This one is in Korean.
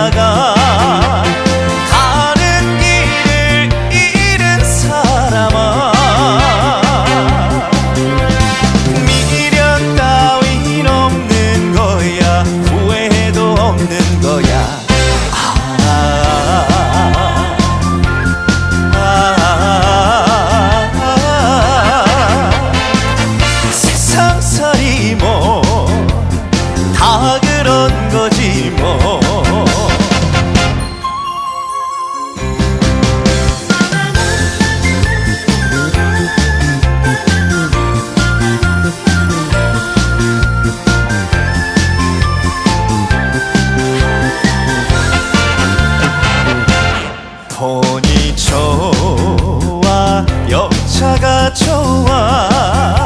나가 가는 길을 잃은 사람아. 미련 따윈 없는 거야. 후회도 없는 거야. 아, 아, 아, 세상살이 뭐다 그런 거지 뭐. 보니 좋아